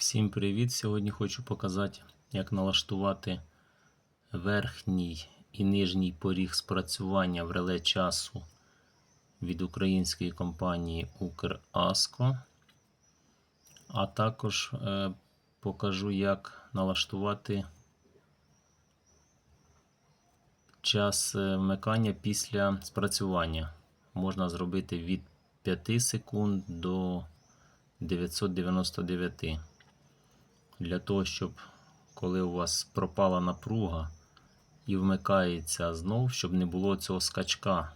Всім привіт! Сьогодні хочу показати, як налаштувати верхній і нижній поріг спрацювання в реле часу від української компанії Украско. А також е, покажу, як налаштувати час е, вмикання після спрацювання. Можна зробити від 5 секунд до 999 для того, щоб коли у вас пропала напруга і вмикається знов, щоб не було цього скачка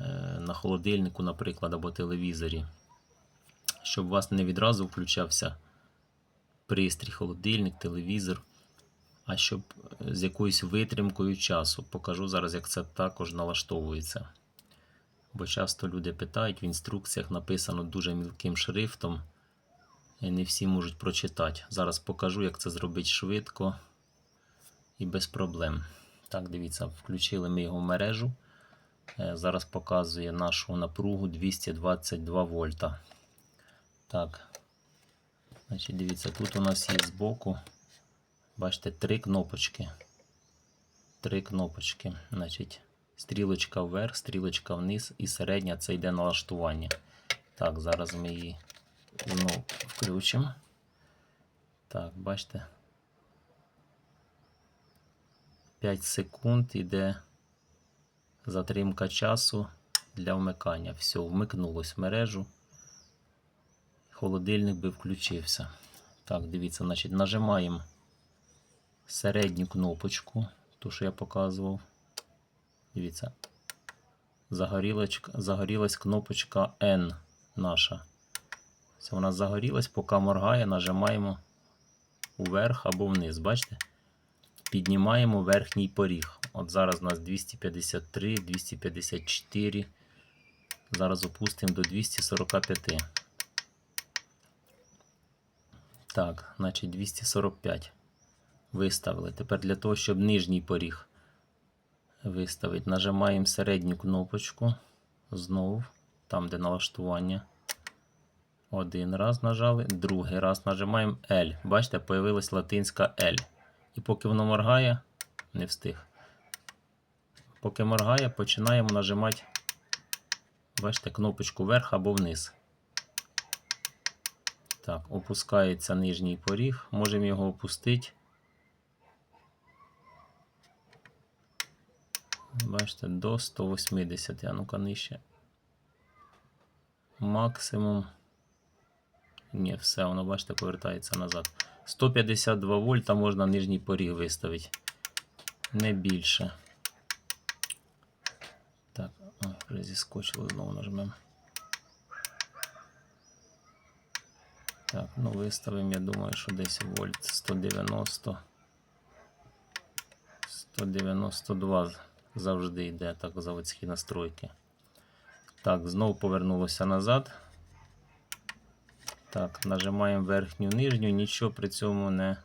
е, на холодильнику, наприклад, або телевізорі, щоб у вас не відразу включався пристрій, холодильник, телевізор, а щоб з якоюсь витримкою часу. Покажу зараз, як це також налаштовується. Бо часто люди питають, в інструкціях написано дуже мілким шрифтом. Не всі можуть прочитати. Зараз покажу, як це зробити швидко і без проблем. Так, дивіться, включили ми його в мережу. Е, Зараз показує нашу напругу 222 вольта. Так. Значить, дивіться, тут у нас є збоку. Бачите, три кнопочки. Три кнопочки. Значить, стрілочка вверх, стрілочка вниз і середня це йде налаштування. Так, зараз ми її знову включимо. Так, бачите. 5 секунд іде затримка часу для вмикання. Все, вмикнулось в мережу. Холодильник би включився. Так, дивіться, значить, нажимаємо середню кнопочку, ту, що я показував. Дивіться. Загорілась, загорілась кнопочка N наша. Це вона загорілась, поки моргає, нажимаємо вверх або вниз. Бачите? Піднімаємо верхній поріг. От зараз у нас 253, 254. Зараз опустимо до 245. Так, значить 245. Виставили. Тепер для того, щоб нижній поріг виставити, нажимаємо середню кнопочку. Знову, там, де налаштування. Один раз нажали, другий раз нажимаємо L. Бачите, появилась латинська L. І поки воно моргає, не встиг. Поки моргає, починаємо нажимати, бачите, кнопочку вверх або вниз. Так, опускається нижній поріг. Можемо його опустити. Бачите, до 180. А ну-ка нижче. Максимум. Ні, все, воно, бачите, повертається назад. 152 вольта можна нижній поріг виставити. Не більше. Так, ой, вже знову нажмемо. Так, ну виставимо, я думаю, що десь вольт 190. 192 завжди йде так заводські настройки. Так, знову повернулося назад. Так, нажимаємо верхню нижню, нічого при цьому не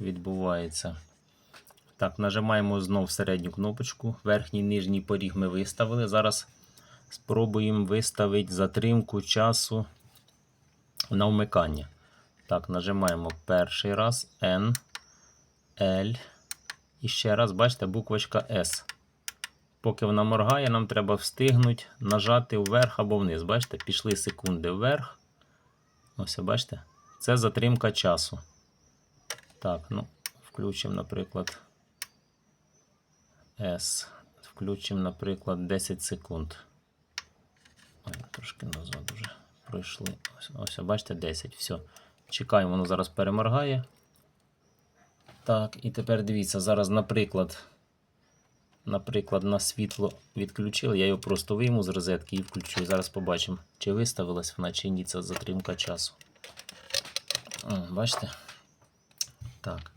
відбувається. Так, нажимаємо знову середню кнопочку. Верхній нижній поріг ми виставили. Зараз спробуємо виставити затримку часу на вмикання. Так, нажимаємо перший раз N, L. І ще раз, бачите, буквочка S. Поки вона моргає, нам треба встигнути нажати вверх або вниз. Бачите, пішли секунди вверх. Ось, бачите? Це затримка часу. Так, ну, включимо, наприклад, S. Включимо, наприклад, 10 секунд. Ой, трошки назад вже пройшли. Ось, ось, бачите, 10. Все. Чекаємо, воно зараз переморгає. Так, і тепер дивіться, зараз, наприклад, наприклад, на світло відключили. Я його просто вийму з розетки і включу. Зараз побачимо, чи виставилась вона, чи ні ця затримка часу. Бачите? Так.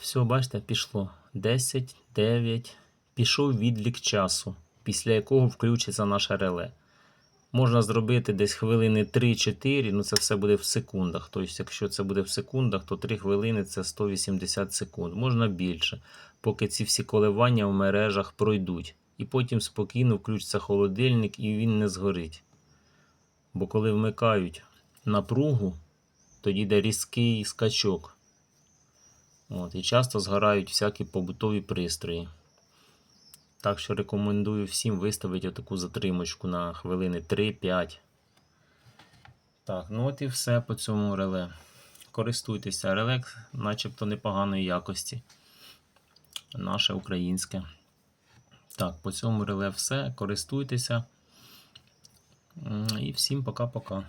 Все, бачите, пішло. 10, 9. Пішов відлік часу, після якого включиться наше реле. Можна зробити десь хвилини 3-4, ну це все буде в секундах. Тобто, якщо це буде в секундах, то 3 хвилини це 180 секунд. Можна більше, поки ці всі коливання в мережах пройдуть. І потім спокійно включиться холодильник і він не згорить. Бо коли вмикають напругу, тоді йде різкий скачок. От, і часто згорають всякі побутові пристрої. Так що рекомендую всім виставити отаку затримочку на хвилини 3-5. Так, ну от і все по цьому реле. Користуйтеся реле, начебто непоганої якості. Наше українське. Так, по цьому реле все. Користуйтеся. І всім пока-пока.